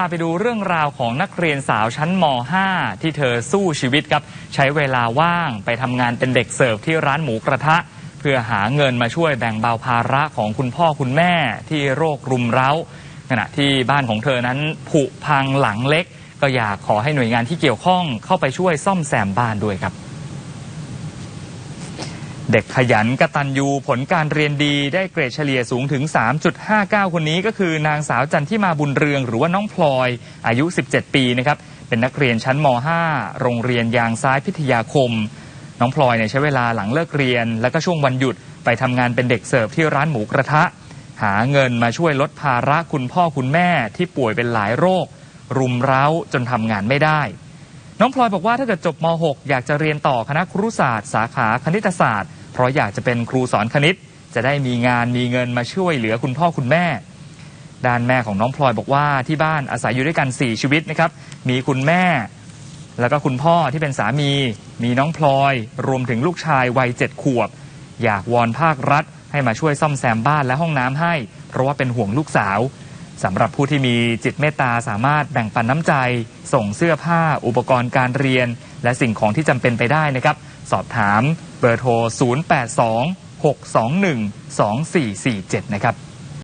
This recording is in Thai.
พาไปดูเรื่องราวของนักเรียนสาวชั้นม .5 ที่เธอสู้ชีวิตครับ ใช้เวลาว่างไปทำงานเป็นเด็กเสิร์ฟที่ร้านหมูกระทะ เพื่อหาเงินมาช่วยแบ่งเบาภาระของคุณพ่อคุณแม่ที่โรครุมเร้า ขณะที่บ้านของเธอนั้นผุพังหลังเล็ก ก็อยากขอให้หน่วยงานที่เกี่ยวข้องเข้าไปช่วยซ่อมแซมบ้านด้วยครับ เด็กขยันกระตันยูผลการเรียนดีได้เกรดเฉลี่ยสูงถึง 3.59 คนนี้ก็คือนางสาวจันทิมาบุญเรือง หรือว่าน้องพลอยอายุ 17 ปีนะครับเป็นนักเรียนชั้นม .5 โรงเรียนยางซ้ายพิทยาคม น้องพลอยเนี่ยใช้เวลาหลังเลิกเรียน แล้วก็ช่วงวันหยุดไปทำงานเป็นเด็กเสิร์ฟที่ร้านหมูกระทะ หาเงินมาช่วยลดภาระคุณพ่อคุณแม่ที่ป่วยเป็นหลายโรค รุมเร้าจนทำงานไม่ได้น้องพลอยบอกว่าถ้าเกิดจบม .6 อยากจะเรียนต่อคณะครุศาสตร์ สาขาคณิตศาสตร์ เพราะอยากจะเป็นครูสอนคณิต จะได้มีงานมีเงินมาช่วยเหลือคุณพ่อคุณแม่ ด้านแม่ของน้องพลอยบอกว่าที่บ้านอาศัยอยู่ด้วยกัน 4 ชีวิตนะครับ มีคุณแม่ แล้วก็คุณพ่อที่เป็นสามี มีน้องพลอย รวมถึงลูกชายวัยเจ็ดขวบ อยากวอนภาครัฐ ให้มาช่วยซ่อมแซมบ้านและห้องน้ำให้ เพราะว่าเป็นห่วงลูกสาว สำหรับผู้ที่มีจิตเมตตาสามารถแบ่งปันน้ำใจ ส่งเสื้อผ้า อุปกรณ์การเรียน และสิ่งของที่จำเป็นไปได้นะครับ สอบถามเบอร์โทร 082 621 2447 นะครับ